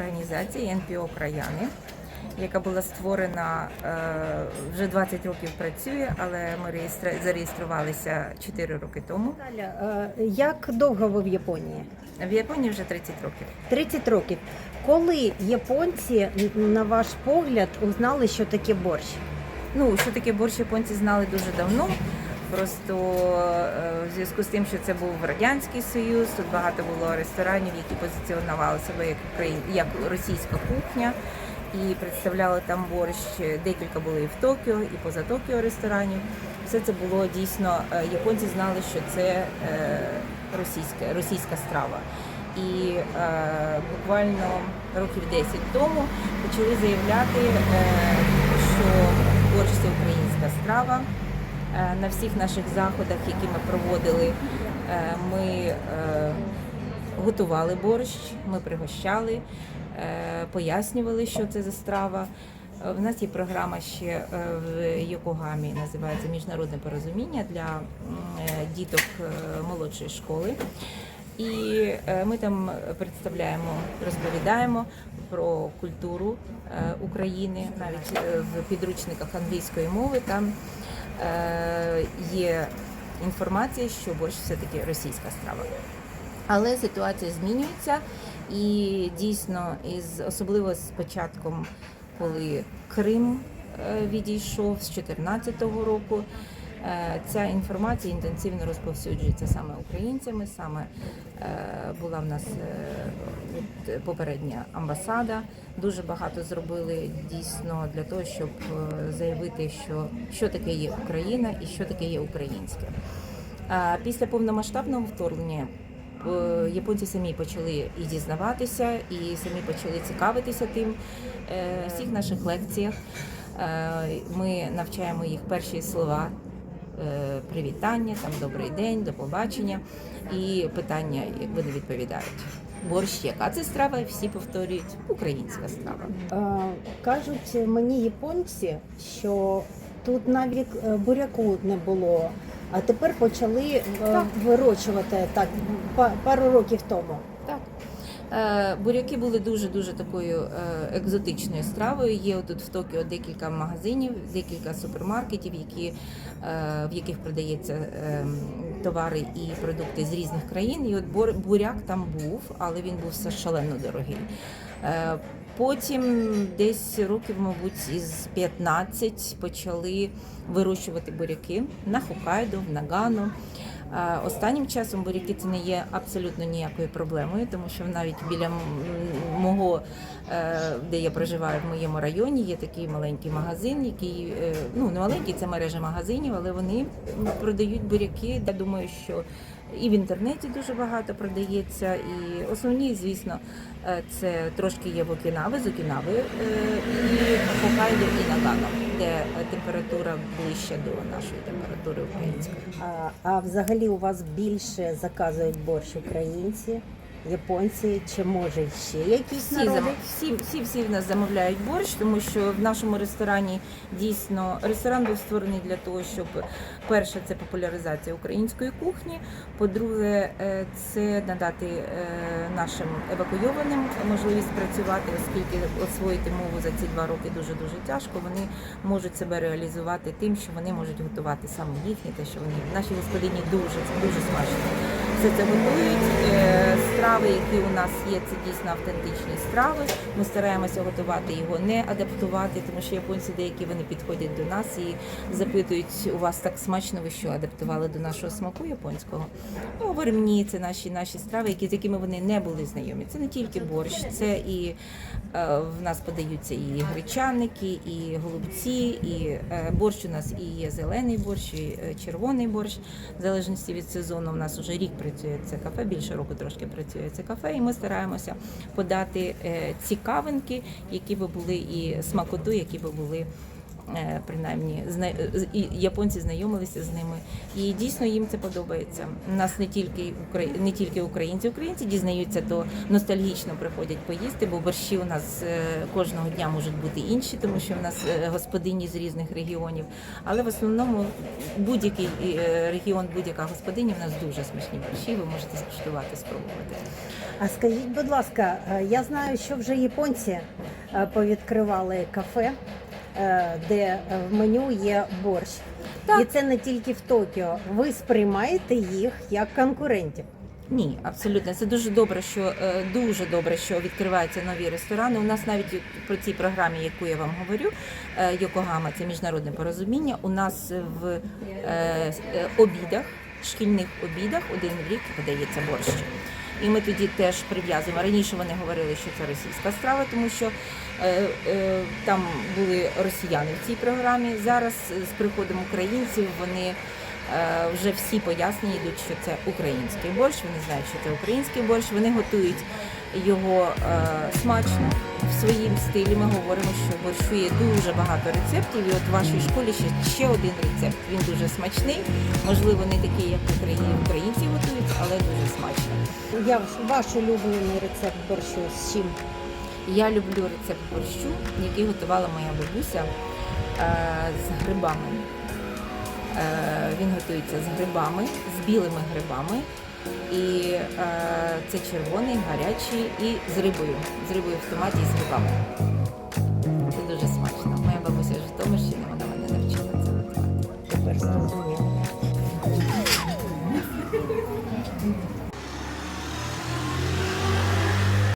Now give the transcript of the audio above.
організації НПО Краяни, яка була створена е, вже 20 років працює, але ми зареєструвалися 4 роки тому. Наталя, е, як довго ви в Японії? В Японії вже 30 років. 30 років. Коли японці, на ваш погляд, узнали, що таке борщ? Ну, що таке борщ японці знали дуже давно. Просто е, в зв'язку з тим, що це був Радянський Союз, тут багато було ресторанів, які позиціонували себе як Україн, як російська кухня, і представляли там борщ. Декілька були і в Токіо, і поза Токіо ресторанів. Все це було дійсно. е, Японці знали, що це е, російська, російська страва. І е, буквально років 10 тому почали заявляти, е, що борщ це українська страва. Е, На всіх наших заходах, які ми проводили, е, ми е, готували борщ, ми пригощали, пояснювали, що це за страва. В нас є програма ще в Йокогамі, називається Міжнародне порозуміння для діток молодшої школи. І ми там представляємо, розповідаємо про культуру України, навіть в підручниках англійської мови там є інформація, що борщ все-таки російська страва. Але ситуація змінюється, і дійсно, із особливо з початком, коли Крим е, відійшов з 2014 року. Е, Ця інформація інтенсивно розповсюджується саме українцями. Саме е, була в нас е, попередня амбасада. Дуже багато зробили дійсно для того, щоб заявити, що, що таке є Україна і що таке є українське. Після повномасштабного вторгнення японці самі почали і дізнаватися, і самі почали цікавитися тим. Всіх наших лекціях ми навчаємо їх перші слова. Е, Привітання, там добрий день, до побачення і питання, як вони відповідають. Борщ, яка це страва? І всі повторюють українська страва. Е, Кажуть мені японці, що тут навіть е, буряку не було, а тепер почали Так. вирощувати так па- пару років тому. Е, Буряки були дуже дуже такою е, екзотичною стравою. Є тут в Токіо декілька магазинів, декілька супермаркетів, які, е, в яких продається е, товари і продукти з різних країн. І от бур- буряк там був, але він був все шалено дорогий. Потім десь років, мабуть, із 15 почали вирощувати буряки на Хоккайдо, в Нагано. Останнім часом буряки це не є абсолютно ніякою проблемою, тому що навіть біля мого, е, де я проживаю, в моєму районі, є такий маленький магазин, який е, ну не маленький, це мережа магазинів, але вони продають буряки. Я думаю, що і в інтернеті дуже багато продається. І основні, звісно, це трошки є в Окінави, з Окінави е, і Хокайдо і Нагано, де е, температура ближча до нашої температури української. А, а взагалі у вас більше заказують борщ українці, японці, чи може ще якісь Всі, народи? зам... всі, всі, всі в нас замовляють борщ, тому що в нашому ресторані дійсно ресторан був створений для того, щоб перше це популяризація української кухні. По-друге, е, це надати е, нашим евакуйованим можливість працювати, оскільки освоїти мову за ці два роки дуже дуже тяжко. Вони можуть себе реалізувати тим, що вони можуть готувати саме їхнє, те, що вони наші господині дуже дуже смачно все це готують. Е, Страви, які у нас є, це дійсно автентичні страви. Ми стараємося готувати його, не адаптувати, тому що японці деякі вони підходять до нас і запитують, у вас так смачно, ви що адаптували до нашого смаку японського. Ми говоримо, це наші наші страви, які з якими вони не були знайомі. Це не тільки борщ, це і е, в нас подаються і гречаники, і голубці, і е, борщ у нас і є зелений борщ, і е, червоний борщ. В залежності від сезону, у нас вже рік працює це кафе, більше року трошки працює це кафе, і ми стараємося подати е, цікавинки, які би були і смакоту, які би були принаймні зна- і японці знайомилися з ними. І дійсно їм це подобається. У нас не тільки не тільки українці, українці дізнаються, то ностальгічно приходять поїсти, бо борщі у нас е, кожного дня можуть бути інші, тому що в нас е, господині з різних регіонів. Але в основному будь-який е, регіон, будь-яка господиня в нас дуже смачні борщі. Ви можете скуштувати, спробувати. А скажіть, будь ласка, е, я знаю, що вже японці е, повідкривали кафе, е, де е, в меню є борщ. Так. І це не тільки в Токіо. Ви сприймаєте їх як конкурентів. Ні, абсолютно. Це дуже добре, що е, дуже добре, що відкриваються нові ресторани. У нас навіть про цій програмі, яку я вам говорю, е, Йокогама, це міжнародне порозуміння. У нас в обідах, шкільних обідах один рік подається борщ. І ми тоді теж прив'язуємо. Раніше вони говорили, що це російська страва, тому що е, е, там були росіяни в цій програмі. Зараз з приходом українців вони е, вже всі пояснення йдуть, що це український борщ. Вони знають, що це український борщ. Вони готують його е, смачно в своїм стилі. Ми говоримо, що борщу є дуже багато рецептів. І от в вашій школі ще, ще один рецепт. Він дуже смачний. Можливо, не такий, як в Україні українці готують, але дуже смачний. Я ваш, ваш улюблений рецепт борщу з чим? Я люблю рецепт борщу, який готувала моя бабуся е, з грибами. Е, він готується з грибами, з білими грибами. І е, це червоний, гарячий і з рибою. З рибою в томаті і з грибами. Це дуже смачно. Моя бабуся в з Житомирщини.